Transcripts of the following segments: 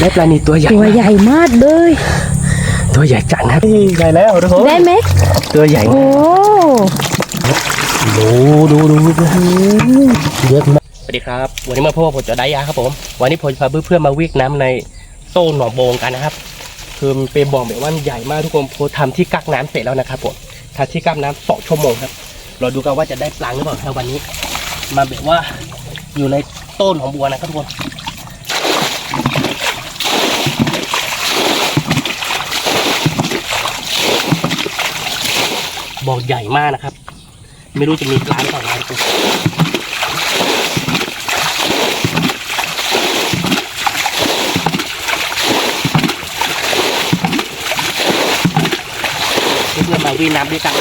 ได้ปลานิลตัวใหญ่ตัวใหญ่มากเลย ตัวใหญ่จัดนะครับนี่ใหญ่แล้วทุกคนได้ไหมตัวใหญ่โอ้ดูดูดูดูเยอะมากสวัสดีครับ วันนี้มาพบกับผมจอดายาครับผม วันนี้ผมจะพาเพื่อนๆมาวิ่งน้ำในโต้นหนองโบงกันนะครับ คือมันเป็นบ่อแบบว่ามันใหญ่มากทุกคนผมทำที่กักน้ำเสร็จแล้วนะครับผมทำที่กักน้ำสองชั่วโมงครับ เราดูกันว่าจะได้ปลาหรือเปล่าครับวันนี้ มาแบบว่าอยู่ในต้นของบัวนะครับทุกคน บ่อใหญ่มากนะครับ ไม่รู้จะมีปลาหรือเปล่านะทุกคนเพื่อนมาวิ่งน้ำด้วยกัน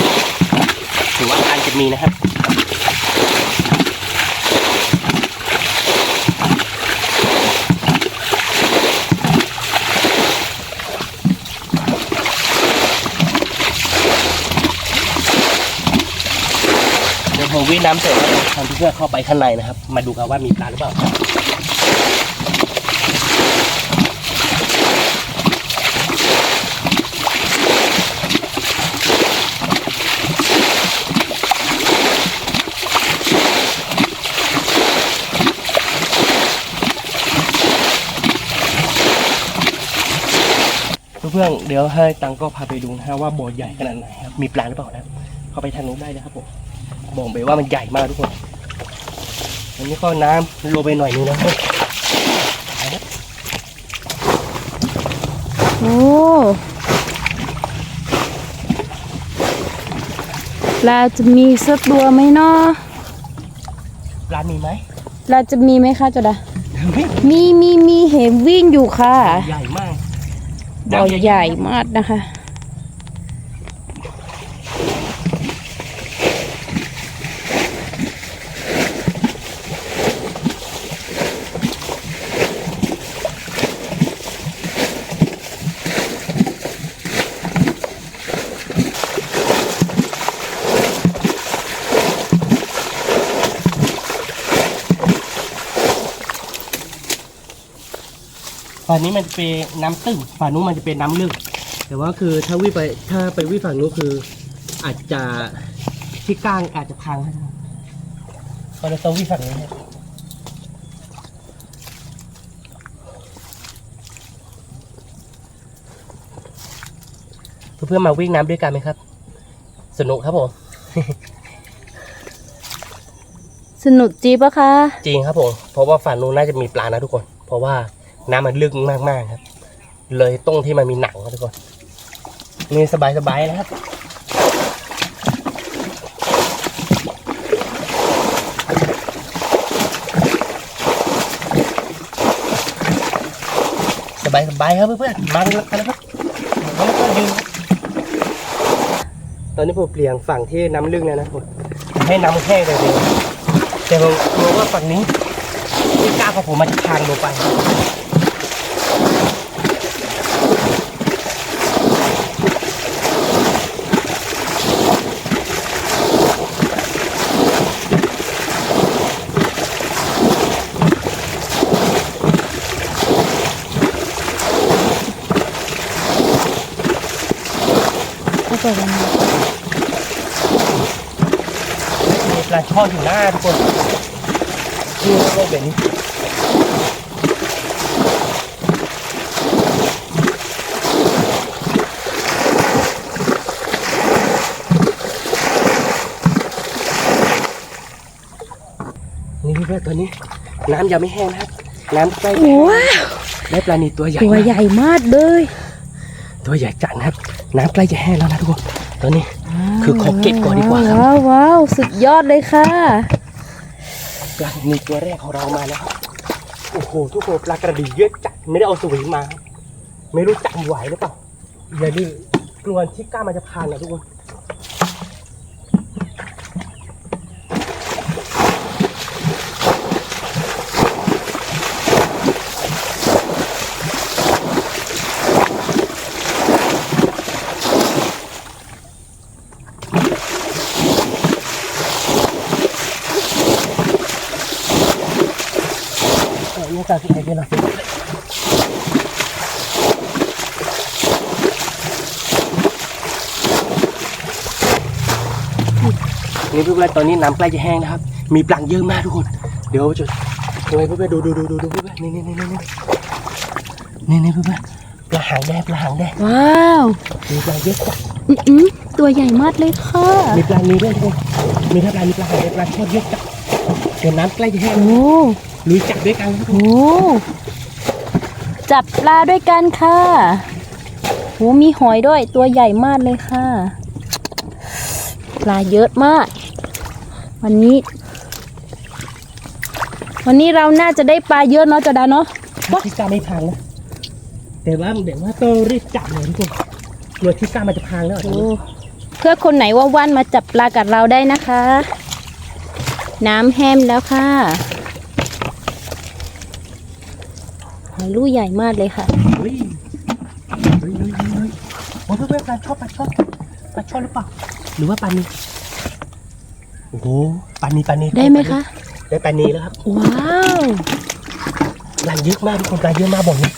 ถือว่าการจะมีนะครับ วิ่น้ำเสร็จแล้วทำเพื่อนเข้าไปข้างในนะครับ มาดูกันว่ามีปลาหรือเปล่าเพื่อนๆเดี๋ยวให้ตังก็พาไปดูนะฮะว่าบ่อใหญ่ขนาดไหนครับ มีปลาหรือเปล่านะเข้าไปทางนู้นได้นะครับผม บอกไปว่ามันใหญ่มากทุกคนอันนี้ก็น้ำลงไปหน่อยนึงนะครับโอ้ปลาจะมีสักตัวไหมเนาะปลามีไหมปลาจะมีไหมคะจดามีมีมีเห็นวิ่งอยู่ค่ะ ใหญ่มากบ่อใหญ่มากนะคะ งนี้มันจะเป็นน้ำตื้นฝั่งนู้นมันจะเป็นน้ำลึก แต่ว่าคือถ้าวิ่งไปถ้าไปวิ่งฝั่งนู้นคือ อาจจะที่ก้างอาจจะพังนะครับก็เลยต้องวิ่งฝั่งนี้ครับเพื่อนๆมาวิ่งน้ำด้วยกันไหมครับ สนุกครับผม สนุกจีปะคะ จริงครับผม เพราะว่าฝั่งนู้นน่าจะมีปลานะทุกคน เพราะว่า น้ำมันลึกมากๆครับ เลยตรงที่มันมีหนังครับทุกคนนี่สบายๆนะครับสบายๆครับเพื่อนๆมากันแล้วครับมาแล้วก็ยืนตอนนี้ผมเปลี่ยนฝั่งที่น้ำลึกแล้วนะผมให้น้ำแห้งเลยแต่ผมกลัวว่าฝั่งนี้ ที่กล้าของผมมันจะพังลงไปไม่เปิดแล้วนะมีปลาช่อนอยู่หน้าทุกคน นี่โลกแบบนี้นี่เพื่อนๆตัวนี้ น้ำยังไม่แห้งนะครับน้ำใกล้แห้งว้าวได้ปลานิลตัวใหญ่ตัวใหญ่มากเลย ตัวใหญ่จัดนะครับ น้ำใกล้จะแห้งแล้วนะทุกคน ตอนนี้ คือขอเก็บก่อนดีกว่าครับว้าว สุดยอดเลยค่ะ ปลามีตัวแรกของเรามาแล้วครับโอ้โหทุกคนปลากระดีเยอะจัดไม่ได้เอาสวิงมา ไม่รู้จับไหวหรือเปล่าอย่าดื้อ กลัวที่กล้ามันจะพานนะทุกคน tak sikit lagi lah. Ini pun mulai tahun ni nampak je hang dah. มีปลังเยอะมากทุกคน เดี๋ยวจะดูไปเพื่อนดูดูดูดูดูเพื่อนนี่นี่นี่นี่นี่นี่เพื่อนปลาหางแดงปลาหางแดงว้าว มีปลาเยอะกว่าอือตัวใหญ่มากเลยค่ะ มีปลานี้ด้วยทุกคนมีทั้งปลามีปลาหางแดงปลาทอดเยอะจังเดี๋ยวน้ำใกล้จะแห้งโอ้ ลุยจับด้วยกันครับโหจับปลาด้วยกันค่ะโหมีหอยด้วยตัวใหญ่มากเลยค่ะ ปลาเยอะมาก วันนี้ วันนี้เราน่าจะได้ปลาเยอะเนาะจอดาเนาะที่กล้าไม่พังนะแต่ว่าเดี๋ยวว่าต้องรีบจับเลยทุกคนกลัวที่กล้ามันจะพังแล้วอะโอ้เพื่อคนไหนว่าว่านมาจับปลากับเราได้นะคะ น้ำแห้มแล้วค่ะหอย ลูกใหญ่มากเลยค่ะเฮ้ยเฮ้ยเฮ้ยเฮ้ยโอ้ยเพื่อนๆปลาชอบปลาชอบปลาชอบหรือเปล่า หรือว่าปลานีโอ้โหปลานีปลานีได้ไหมคะ ได้ปลานีแล้วครับ ว้าวปลาเยอะมากทุกคนปลาเยอะมากบอกเลย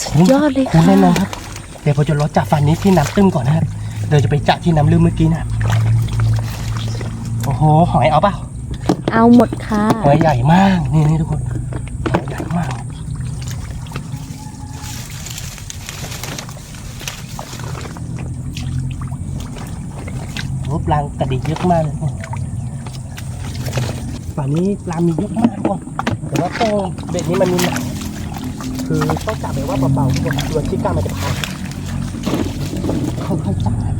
สุดยอดเลยค่ะแน่นอนครับ เดี๋ยวผมจะรอจับฟันนี้ที่น้ำตื้นก่อนนะครับ เดี๋ยวจะไปจับที่น้ำลึกเมื่อกี้นะโอ้โหหอยเอาเปล่าเอาหมดค่ะหอยใหญ่มาก นี่นี่ทุกคนหอยใหญ่มากโอ้ป ลากระดิกเยอะมากเลยทุกคนป่านนี้ปลามีเยอะมากทุกคนแต่ว่าต้องเบ็ดนี้มันมีหนักคือต้องจับแบบว่าเบาๆทุกคนส่วที่กล้ามันจะพาค่อยๆจับนะ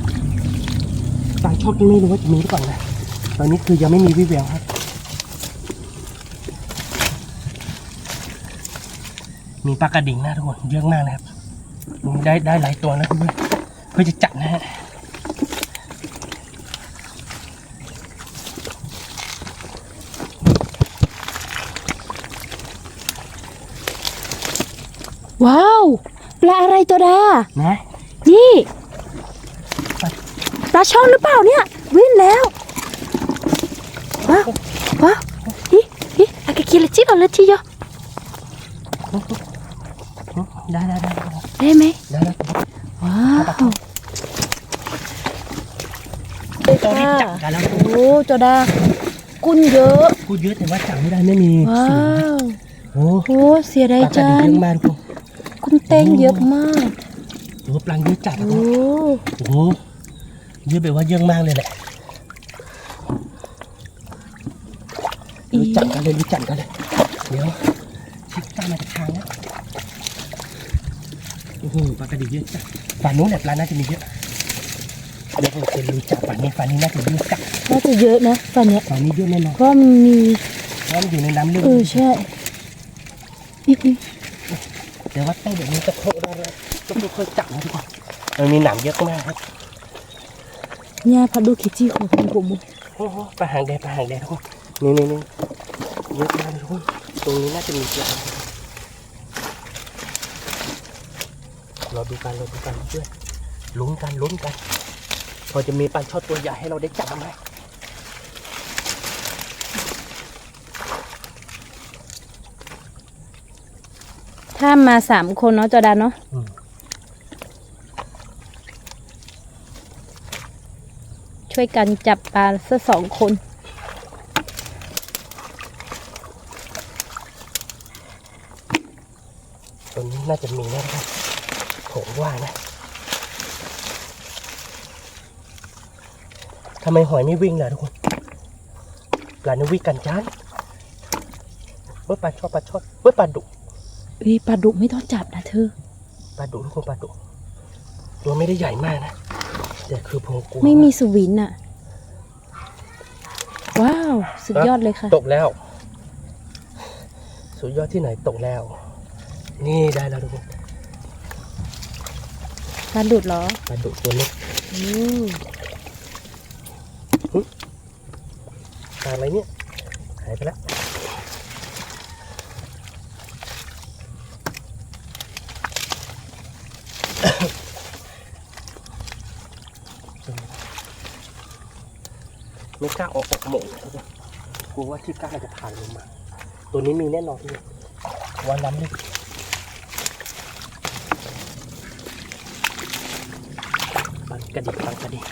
ปลาชอบไม่รู้ว่าจะมีหรือเปล่านะตอนนี้คือยังไม่มีวิแววครับ มีปลากระดิ่งนะทุกคนเยอะมากนะครับได้ได้หลายตัวแล้วเพื่อนเพื่อจะจับนะฮะ ว้าวปลาอะไรตัวดา นะ นี่ปลาช่อนหรือเปล่าเนี่ยวิ่งแล้วว้าวว้าวฮิฮิอากาคิละจิโอละจิโยได้ได้ได้ได้ได้ไหมได้ได้ว้าวต้องรีบจับกันแล้วโอ้จอดา กุ้นเยอะ พูดเยอะแต่ว่าจับไม่ได้ไม่มีว้าสีวโอ้โอ้เสียปดายลากระจัดิ่งงเยอะมากทุกคน กุ้นเต้งเยอะมากโอ้ปลาเยอะจัดโอ้ทุกคนโอ้โหเยอะแบบว่าเยอะมากเลยแหละรู้จักกันเลยรู้จักกันเลย เดี๋ยวชิคก้ามาจะทางแล้วโอ้โหปลากระดิ่งเยอะจัดฝั่งนู้นเนี่ยปลาน่าจะมีเยอะเดี๋ยวผมจะรู้จักฝั่งนี้ฝั่งนี้น่าจะเยอะจัดน่าจะเยอะนะฝั่งเนี้ยฝั่งนี้เยอะแน่นอนเพราะมันมีเพราะมันอยู่ในน้ำลึกเออใช่อืม เดี๋ยวว่าต้องแบบนี้จะโคได้เลยต้องค่อยๆจับนะทุกคนมันมีหนามเยอะมากครับเนี่ยพัดดูคิจิของคุณผมโอ้โหปลาหางแดงปลาหางแดงทุกคนนี่นี่นี่เยอะมากทุกคนตรงนี้น่าจะมีปลาเราดูกันเราดูกันเพื่อนลุ้นกันลุ้นกัน พอจะมีปลาช่อตัวใหญ่ให้เราได้จับไหม ถ้ามาสามคนเนาะจอดาเนาะช่วยกันจับปลาสักสองคนตรงนี้น่าจะมีนะครับผมว่านะทำไมหอยไม่วิ่งล่ะทุกคนปลาเนี่ยวิ่งกันจานเว้ยปลาชอบปลาชอบเว้ยปลาดุ เอ้ยปลาดุกไม่ต้องจับนะเธอ ปลาดุทุกคนปลาดุตัวไม่ได้ใหญ่มากนะ แต่คือผมกลัวไม่มีสวินอะว้าว สุดยอดเลยค่ะ ตกแล้ว สุดยอดที่ไหนตกแล้ว นี่ได้แล้วทุกคนปลาดุดเหรอปลาดุตัวเล็กอืมปลาอะไรเนี่ยหายไปแล้ว ไม่กล้าออกออกหมกกลัวว่าที่กล้าจะผ่านลงมา ตัวนี้มีแน่นอนทุกคนวันน้ำลึกปันกระดิกปันกระดิก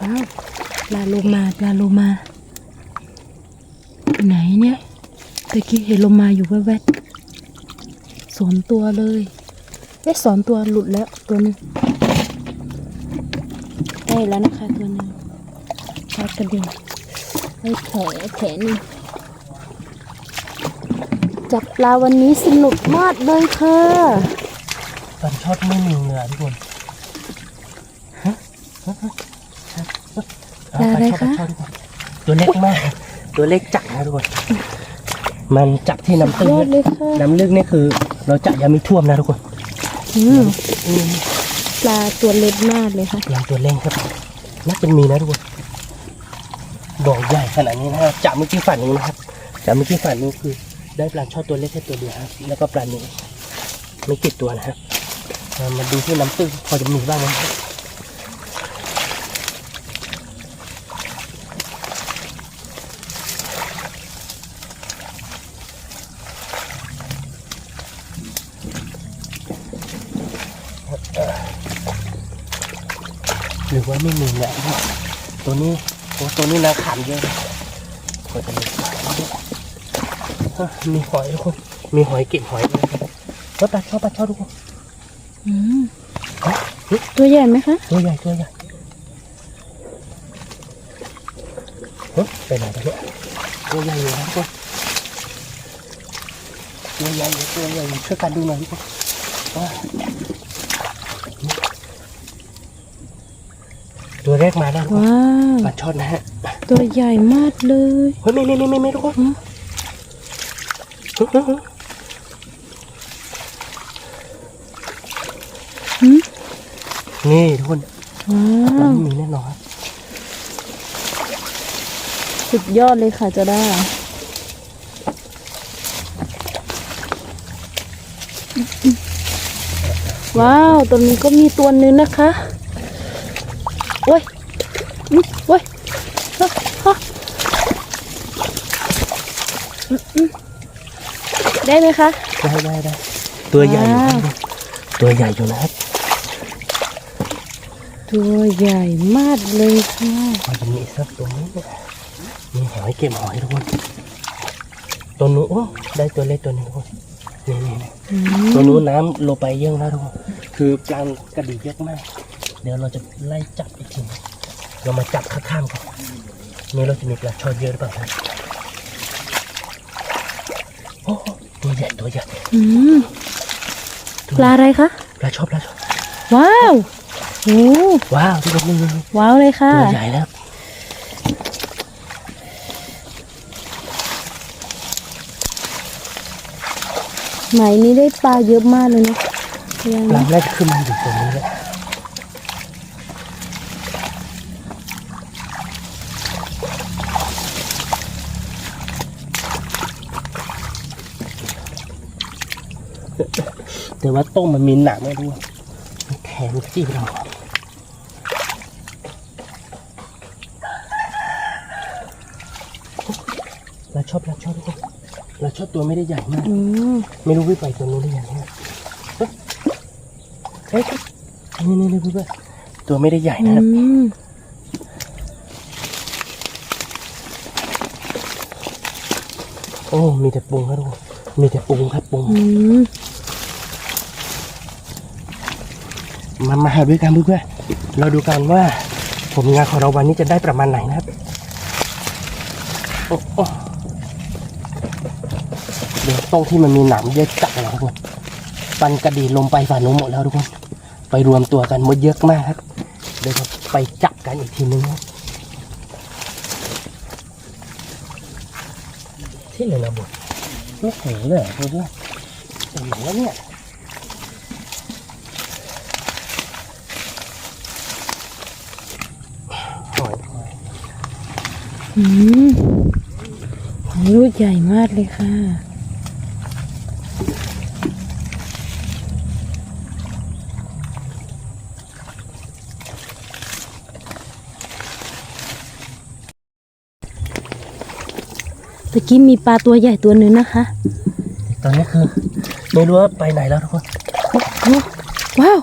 ว้าวปลาโลมาปลาโลมาไหนเนี่ยตะกี้เห็นโลมาอยู่แวบๆสองตัวเลยเอ๊ะสองตัวหลุดแล้วตัวนึง ได้แล้วนะคะตัวหนึงปลากระเด็นได้แผลแผลหนึงจับปลาวันนี้สนุกมากเลยค่ะปลาชอดไม่มีเนื้อทุกคนฮะฮะฮะฮะปลาอะไรคะปลาช่อนทุกคนตัวเล็กมาก ตัวเล็กจัดนะทุกคน มันจับที่น้ำตื้นยอดเลยค่ะน้ำลึกนี่คือ เราจับยังไม่ท่วมนะทุกคน อืม ปลาตัวเล็กมากเลยค่ะปลาตัวเล็กครับน่าจะมีนะทุกคนบ่อใหญ่ขนาดนี้นะครับจับเมื่อกี้ฝันนี้นะครับจับเมื่อกี้ฝันนี้คือ ได้ปลาช่อตัวเล็กแค่ตัวเดียวครับแล้วก็ปลาหนึ่งไม่กิดตัวนะครับมาดูที่น้ำตื้นพอจะมีบ้างไหมครับ หรือว่าไม่มีเนี่ยตัวนี้โอ้ตัวนี้นะขันเยอะเลยก็จะมีหอยด้วยเอ้อมีหอยทุกคนมีหอยเก็บหอยด้วยครับปลาช่อปลาช่อทุกคนอืมเอ้าเฮ้ยตัวใหญ่ไหมคะตัวใหญ่ตัวใหญ่เฮ้ยไปไหนกันเนี่ยตัวใหญ่อยู่นะทุกคนตัวใหญ่ตัวใหญ่ช่วยกันดูหน่อยทุกคนว่าตัว แรกมาแล้วทุกคนว้าวปลาช่อนนะฮะตัวใหญ่มากเลยเฮ้ยไม่ไม่ไม่ไม่ไม่ทุกคนฮะหืมนี่ทุกคนว้ามันวไม่มีแน่นอนสุดยอดเลยค่ะจะได้ว้าว ตัวนี้ก็มีตัวนึงนะคะ โอ้ยอุ๊ยโอ้ยฮะฮะอืมอืมได้ไหมคะ ได้ได้ได้ตัวใหญ่อยู่ว้าวครับตัวใหญ่อยู่นะครับ ตัวใหญ่มากเลยค่ะมันจะมีสักตัวนี้เนี่ยมีหอยเก็บหอยทุกคนตัวนู้นโอ้ได้ตัวเล็กตัวหนึงทุกคนนี่นี่นี่อืตัวมนู้นน้ำลงไปเยอะนะทุกคนคือปลากระดิกเยอะมาก เดี๋ยวเราจะไล่จับอีกทีนึงเรามาจับข้างๆก่อนนี่เราจะมีปลาช่อนเยอะหรือเปล่าครับโอ้โหตัวใหญ่ตัวใหญ่อืมปลาอะไรคะปลาชอบปลาชอบว้าวโอ้ว้าวทุกคนนี่นี่นี่ว้าวเลยค่ะตัวใหญ่แล้วไหนนี้ได้ปลาเยอะมากเลยเนาะเรียงปลานะน่าจะขึ้นมาอยู่ตรงนี้ แหละแต่ว่าต้มมันมีหนักไม่รู้มันแข็งจี้เราเราชอบเราชอบทุกคนเราชอบตัวไม่ได้ใหญ่มากอืมไม่รู้วิ่งไปตัวนู้นได้ยังไงเฮ้ยเฮ้ยนี่นี่นี่เพื่อนๆตัวไม่ได้ใหญ่อืนะครับมโอ้มีแต่ปูครับทุกคนมีแต่ปูครับปูอื มามาหาด้วยกันเพื่อนๆเราดูกันว่าผลงานของเราวันนี้จะได้ประมาณไหนนะครับเดี๋ยวตรงที่มันมีหนามเยอะจัดแล้วทุกคนปันกระดีลงไปฝ่านู้นหมดแล้วทุกคน ไปรวมตัวกันหมดเยอะมากครับ เดี๋ยวไปจับกันอีกทีนึงครับที่เลยนะบุตรไม่เห็นเลยเพื่อนๆเห็นแล้วเนี่ย หอยหอย อืมหอยลูกใหญ่มากเลยค่ะ ตะกี้มีปลาตัวใหญ่ตัวหนึงนะคะ ตอนนี้คือไม่รู้ว่าไปไหนแล้วทุกคนโอ้ว้าว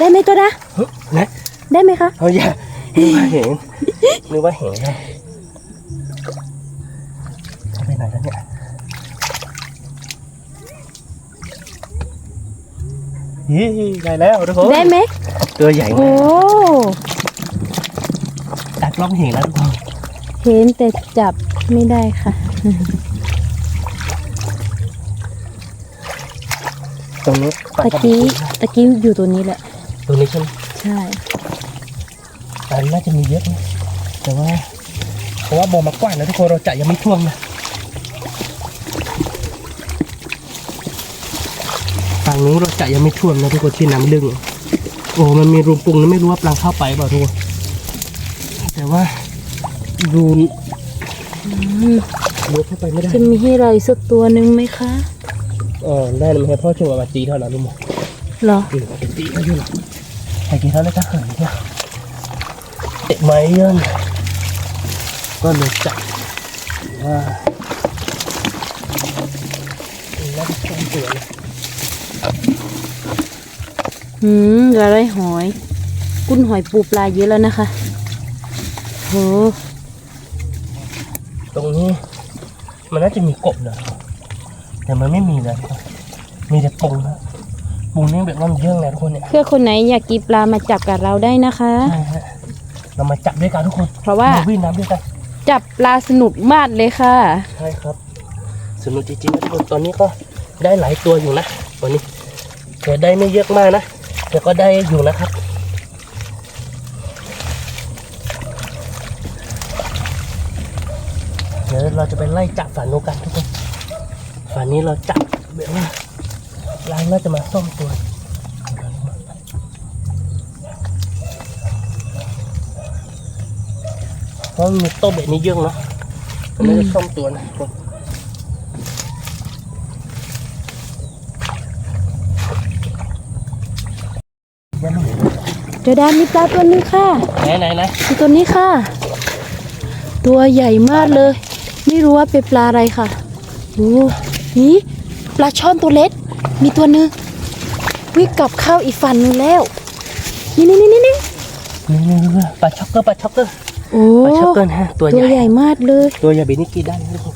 ได้ไหมตัวนะเฮ้ยนะ ได้ไหมคะ เอาอย่านึกว่าเห็นนึกว่าเห็นนะจะไปไหนแล้วเนี่ย ยี่ได้แล้วทุกคนได้ไหมตัวใหญ่โอ้มากตากล้องเห็นแล้วทุกคนเห็นแต่จับไม่ได้ค่ะ ตรงนี้ปลาตะกระกี้บอกตะกี้อยู่ตัวนี้แหละตรงนี้ใช่ไหมใช่อันน่าจะมีเยอะนะแต่ว่าเพราะว่าบ่อมากว้างนะทุกคนเราจะยังไม่ท่วมนะ ฝั่งนู้นเราจะยังไม่ท่วมนะทุกคนที่น้ำลึง โอ้มันมีรูปรุงนะไม่รู้ว่าปลาเข้าไปเปล่าทุกคนแต่ว่ารูนอืมเลี้ยวเข้าไปไม่ได้ จะมีให้เราอีกสักตัวหนึ่งไหมคะเออได้เลยไหมพ่อช่วยมาจีเท่านั้นรู้มั้ยเหรออืมจีเท่านั้นแต่จีเท่านั้นจะเหินเนี่ยเตะไม้เยินก็เลยจับว่าน่าจะช่วยตัวเลย อืมเราได้หอย กุ้นหอยปูปลาเยอะแล้วนะคะโหตรงนี้ มันน่าจะมีกบนะแต่มันไม่มีเลยทุกคนมีแต่ปุงนะปุงนี่แบบว่ามันเยอะเลยทุกคนเนี่ยเพื่อคนไหนอยากกินปลามาจับกับเราได้นะคะใช่ฮะเรามาจับด้วยกันทุกคนเพราะว่ามาวิ่งน้ำด้วยกันจับปลาสนุกมากเลยค่ะ ใช่ครับ สนุกจริงๆนะทุกคนตอนนี้ก็ได้หลายตัวอยู่นะ วันนี้แต่ได้ไม่เยอะมากนะแต่ก็ได้อยู่นะครับเดี๋ยวเราจะไปไล่จับฝันโนกันทุกคนฝันนี้เราจับแบบว่าร้านน่าจะมาซ่อมตัวเพราะมันมีโต๊ะแบบนี้เยอะเนาะมันน่าจะซ่อมตัวนะทุกคน ยันหนู เจอดานมีปลาตัวหนึงค่ะ ไหนไหนไหนคือตัวนี้ค่ะ ตัวใหญ่มากเลย ไม่รู้ว่าเป็นปลาอะไรค่ะโอ้นี่ปลาช่อนตัวเล็ก มีตัวหนึ่งวิ่งกลับเข้าอีกฝั่งหนึ่งแล้วนี่นี่นี่นี่นี่นี่นี่นี่ปลาช็อกเกอร์ปลาช็อกเกอร์โอ้ปลาช็อกเกอร์นะฮะตัวตัวใหใหญ่ญ่มากเลย ตัวใหญ่แบบนี้กี่ด้านนะทุกคน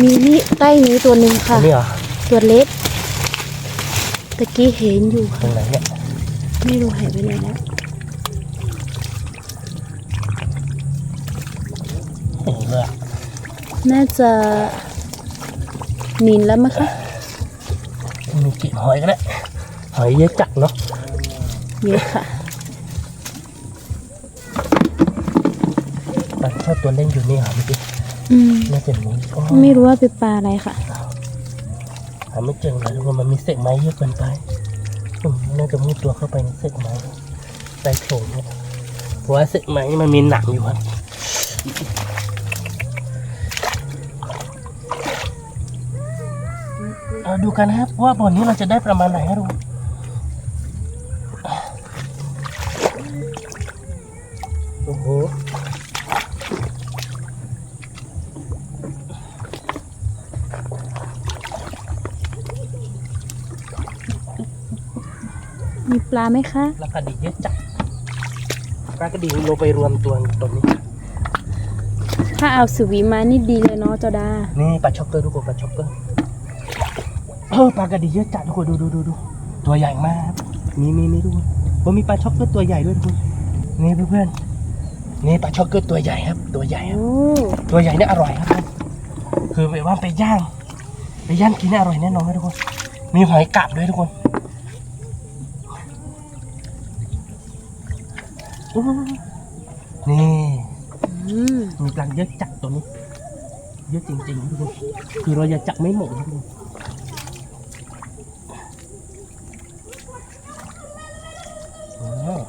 มีนี่ใต้นี้ตัวหนึ่งอัค่ะนนี้เหรอตัวเล็ก ตะกี้เห็นอยู่ตรงไหนเนี่ย ไม่รู้หายไปไหนแล้วโอ้โหเลยอะน่าจะหนินแล้วมั้งคะมีกลิ่นหอยก็ได้หอยเยอะจักเนาะเยอะค่ะปลาชอบตัวเล่นอยู่นี่เหรอเมื่อกี้อืมน่าจะมีอ๋อไม่รู้ว่าเป็นปลาอะไรค่ะหาไม่เจอเลยทุกคนมันมีเศษไม้เยอะเกินไปอืม น่าจะมุดตัวเข้าไปในเศษไม้ใต้โถงเนี่ยเพราะว่าเศษไม้นี่มันมีหนังอยู่ครับเราดูกันนะครับว่าบ่อนี้เราจะได้ประมาณไหนครับดูโอ้โห มีปลาไหมคะปลากระดีเยอะจัดปลากระดีลงไปรวมตัวอยู่ตรงนี้ ถ้าเอาสวีมานี่ดีเลยเนาะจอดา นี่ปลาช็อกเกอร์ทุกคนปลาช็อกเกอร์ เออปลากระดีเยอะจัดทุกคนดูดูดูดูตัวใหญ่มากครับมีมีมีทุกคนผมมีปลาช็อกเกอร์ตัวใหญ่ด้วยทุกคนนี่เพื่อนๆนี่ปลาช็อกเกอร์ตัวใหญ่ครับ ตัวใหญ่ครับโอ้ตัวใหญ่เนี่ยอร่อยครับคือแบบว่าไปย่าง ไปย่างกินเนี่ยอร่อยแน่นอนครับทุกคน มีหอยกาบด้วยทุกคน นี่อืมมีปลาเยอะจัดตัวนี้ เยอะจริงๆทุกคนคือเราจะจับไม่หมดนะทุกคนอ๋อ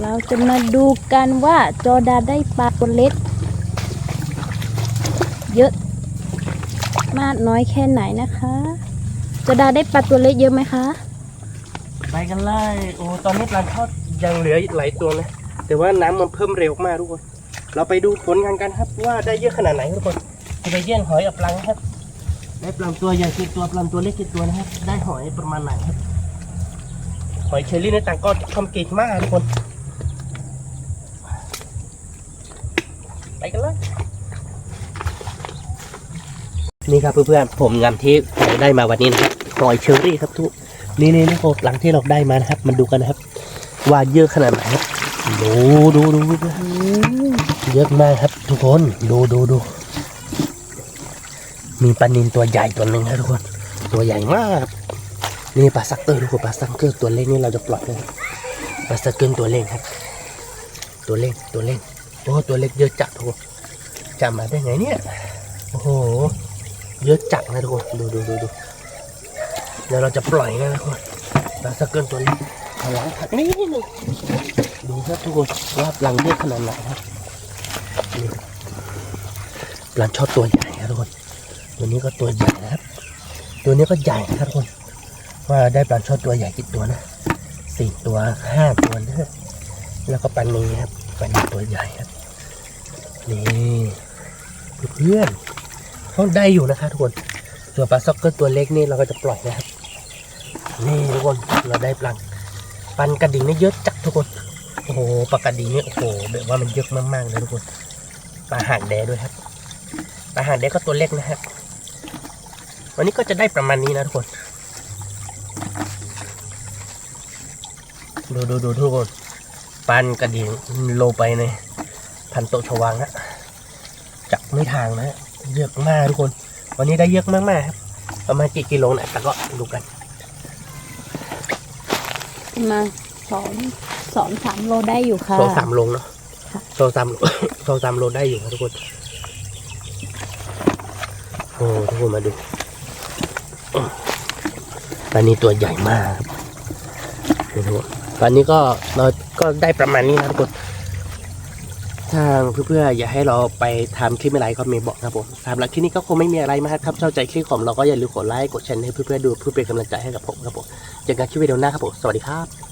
เราจะมาดูกันว่าจอดาได้ปลาตัวเล็ก เยอะ มากน้อยแค่ไหนนะคะจอดาได้ปลาตัวเล็กเยอะไหมคะ ไปกันเลยโอ้ตอนนี้ปลาทอดยังเหลือหลายตัวนะแต่ว่าน้ำมันเพิ่มเร็วมากทุกคน เราไปดูผลงานกันครับว่าได้เยอะขนาดไหนทุกคนจะไปเยี่ยนหอยกับปลังครับได้ปลังตัวใหญ่กี่ตัวปลังตัวเล็กกี่ตัวนะครับได้หอยประมาณไหนครับ หอยเชอรี่ในต่างก็ทำเก่งมากทุกคน ไปกันเลย นี่ครับเพื่อนๆผมงามที่เราได้มาวันนี้นะครับหอยเชอรี่ครับทุกนี่นี่นี่โคหลังที่เราได้มานะครับ มันดูกันนะครับ ว่าเยอะขนาดไหนครับดูดูดูดูเยอะมากครับ ทุกคนดูดูดูมีปลานินตัวใหญ่ตัวหนึ่งครับทุกคน ตัวใหญ่มากนี่ปลาซักเกอร์ทุกคนปลาซักเกอร์ตัวเล็กนี่เราจะปล่อยนะครับปลาซักเกอร์ตัวเล็กครับ ตัวเล็กตัวเล็กโอ้ตัวเล็กเยอะจัดทุกคนจำมาได้ไงเนี่ยโอ้โห เยอะจัดนะทุกคนดูดูดูดูเดี๋ยวเราจะปล่อยนะทุกคนปลาซักเกอร์ตัวเล็กขล้างผักนี่นิดนึงดูครับทุกคนว่าปลังเยอะขนาดไหนครับปลังชอบตัวใหญ่ครับทุกคน ตัวนี้ก็ตัวใหญ่นะครับ ตัวนี้ก็ใหญ่นะครับทุกคน ว่าได้ปลาช่อนตัวใหญ่กี่ตัวนะสี่ตัวห้าตัวนะแล้วก็ปลานีครับปลานีตัวใหญ่ครับนี่เพื่อน เขาได้อยู่นะคะทุกคนส่วนปลาซ็อกเกอร์ตัวเล็กนี่เราก็จะปล่อยนะครับ นี่ทุกคนเราได้ปลาปันกระดิ่งนี่เยอะจัดทุกคน โอ้โหปลากระดิ่งนี่โอ้โหแบบว่ามันเยอะมากๆเลยทุกคนปลาหางแดด้วยครับปลาหางแดก็ตัวเล็กนะครับวันนี้ก็จะได้ประมาณนี้นะทุกคน ดูดูดูทุกคน ปันกระดิ่งโลไปในพันโตชวางนะจับไม่ทางนะ เยอะมากทุกคน วันนี้ได้เยอะมากๆครับ ประมาณกี่กิโลนะแต่ก็ดูกัน ประมาณสองสองสามโลได้อยู่ค่ะโลสามโลเนาะค่ะโลสามโลสามโลได้อยู่นะทุกคน โอ้ทุกคนมาดูปลานี้ตัวใหญ่มากครับดูทุกคนปลานี้ก็เราก็ได้ประมาณนี้นะทุกคน ทางเพื่อนๆอยากให้เราไปทำคลิปอะไรก็มีบอกนะครับผมสำหรับคลิปนี้ก็คงไม่มีอะไรมากครับชอบใจคลิปของเราก็อย่าลืมกดไลค์กดแชร์ให้เพื่อนๆดูเพื่อเป็นกำลังใจให้กับผมครับผมเจอกันคลิปวิดีโอหน้าครับผมสวัสดีครับ